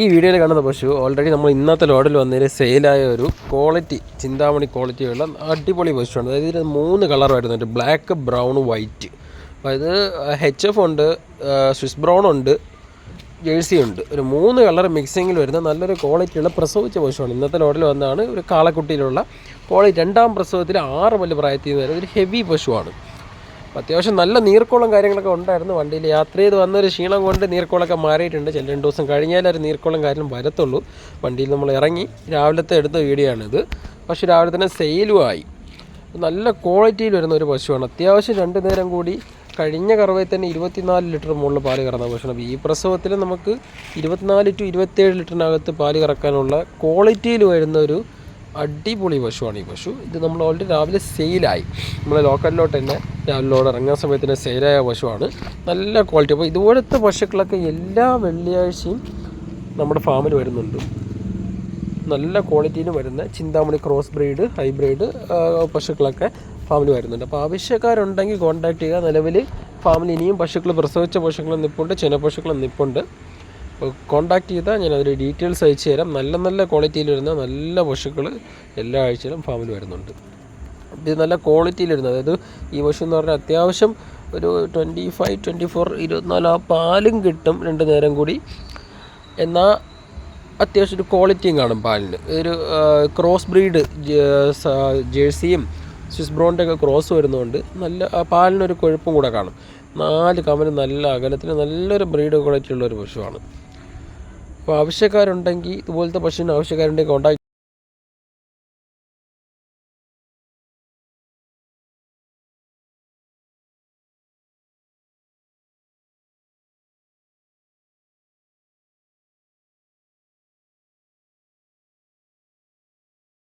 ഈ വീഡിയോയിൽ കാണുന്ന പശു ഓൾറെഡി നമ്മൾ ഇന്നത്തെ ലോഡിൽ വന്നതിൽ സെയിലായ ഒരു ക്വാളിറ്റി ചിന്താമണി ക്വാളിറ്റിയുള്ള അടിപൊളി പശുവാണ്. അതായത് ഇതിന് മൂന്ന് കളർ ബ്ലാക്ക് ബ്രൗൺ വൈറ്റ് അതായത് എച്ച് എഫ് ഉണ്ട് സ്വിസ് ബ്രൗൺ ഉണ്ട് ജേഴ്സി ഉണ്ട്. ഒരു മൂന്ന് കളർ മിക്സിങ്ങിൽ വരുന്ന നല്ലൊരു ക്വാളിറ്റിയുള്ള പ്രസവിച്ച പശുവാണ്. ഇന്നത്തെ ലോഡിൽ വന്നാണ് ഒരു കാളക്കുട്ടിയിലുള്ള ക്വാളിറ്റി രണ്ടാം പ്രസവത്തിൽ ആറ് പല്ല് പ്രായത്തിൽ നിന്ന് വരുന്ന ഒരു ഹെവി പശുവാണ്. അത്യാവശ്യം നല്ല നീർക്കോളം കാര്യങ്ങളൊക്കെ ഉണ്ടായിരുന്നു വണ്ടിയിൽ. യാത്ര ചെയ്ത് വന്നൊരു ക്ഷീണം കൊണ്ട് നീർക്കോളൊക്കെ മാറിയിട്ടുണ്ട്. ചില രണ്ട് ദിവസം കഴിഞ്ഞാൽ ഒരു നീർക്കോളം കാര്യം വരത്തുള്ളൂ. വണ്ടിയിൽ നമ്മൾ ഇറങ്ങി രാവിലത്തെ എടുത്ത വീഡിയോ ആണിത് പക്ഷേ രാവിലെ തന്നെ സെയിലുമായി നല്ല ക്വാളിറ്റിയിൽ വരുന്ന ഒരു പശുവാണ്. അത്യാവശ്യം രണ്ട് നേരം കൂടി കഴിഞ്ഞ കറവയിൽ തന്നെ ഇരുപത്തിനാല് ലിറ്റർ മുകളിൽ പാൽ കറന്ന പശുവാണ്. അപ്പോൾ ഈ പ്രസവത്തിൽ നമുക്ക് ഇരുപത്തിനാല് ടു ഇരുപത്തേഴ് ലിറ്ററിനകത്ത് പാൽ കറക്കാനുള്ള ക്വാളിറ്റിയിൽ വരുന്ന ഒരു അടിപൊളി പശുവാണ് ഈ പശു. ഇത് നമ്മൾ ഓൾറെഡി രാവിലെ സെയിലായി നമ്മൾ ലോക്കലിലോട്ട് തന്നെ രാവിലെ ലോഡ് ഇറങ്ങുന്ന സമയത്ത് തന്നെ സെയിലായ പശുവാണ്. നല്ല ക്വാളിറ്റി അപ്പോൾ ഇതുപോലത്തെ പശുക്കളൊക്കെ എല്ലാ വെള്ളിയാഴ്ചയും നമ്മുടെ ഫാമിൽ വരുന്നുണ്ട്. നല്ല ക്വാളിറ്റിയിൽ വരുന്ന ചിന്താമണി ക്രോസ് ബ്രീഡ് ഹൈബ്രിഡ് പശുക്കളൊക്കെ ഫാമിൽ വരുന്നുണ്ട്. അപ്പോൾ ആവശ്യക്കാരുണ്ടെങ്കിൽ കോൺടാക്ട് ചെയ്യുക. നിലവിൽ ഫാമിൽ ഇനിയും പശുക്കൾ പ്രസവിച്ച പശുക്കൾ നിപ്പുണ്ട് ചെന പശുക്കൾ നിപ്പുണ്ട്. കോൺടാക്ട് ചെയ്താൽ ഞാൻ അതിന്റെ ഡീറ്റെയിൽസ് അയച്ചു തരാം. നല്ല നല്ല ക്വാളിറ്റിയിൽ വരുന്ന നല്ല പശുക്കൾ എല്ലാ ആഴ്ചയിലും ഫാമിൽ വരുന്നുണ്ട്. ഇത് നല്ല ക്വാളിറ്റിയിൽ വരുന്നത്. അതായത് ഈ പശു എന്ന് പറഞ്ഞാൽ അത്യാവശ്യം ഒരു ട്വന്റി ഫൈവ് ട്വന്റി ഫോർ ഇരുപത്തിനാല് ആ പാലും കിട്ടും രണ്ട് നേരം കൂടി. എന്നാൽ അത്യാവശ്യം ഒരു ക്വാളിറ്റിയും കാണും പാലിന്. ഒരു ക്രോസ് ബ്രീഡ് ജേഴ്സിയും സ്വിസ് ബ്രോണിന്റെ ഒക്കെ ക്രോസ് വരുന്നതുകൊണ്ട് നല്ല പാലിനൊരു കൊഴുപ്പും കൂടെ കാണും. നാല് കമന് നല്ല അകലത്തിന് നല്ലൊരു ബ്രീഡ് ക്വാളിറ്റി ഉള്ള ഒരു പശുവാണ്. അപ്പോൾ ആവശ്യക്കാരുണ്ടെങ്കിൽ ഇതുപോലത്തെ പശുവിന് ആവശ്യക്കാരുണ്ടെങ്കിൽ കോൺടാക്ട്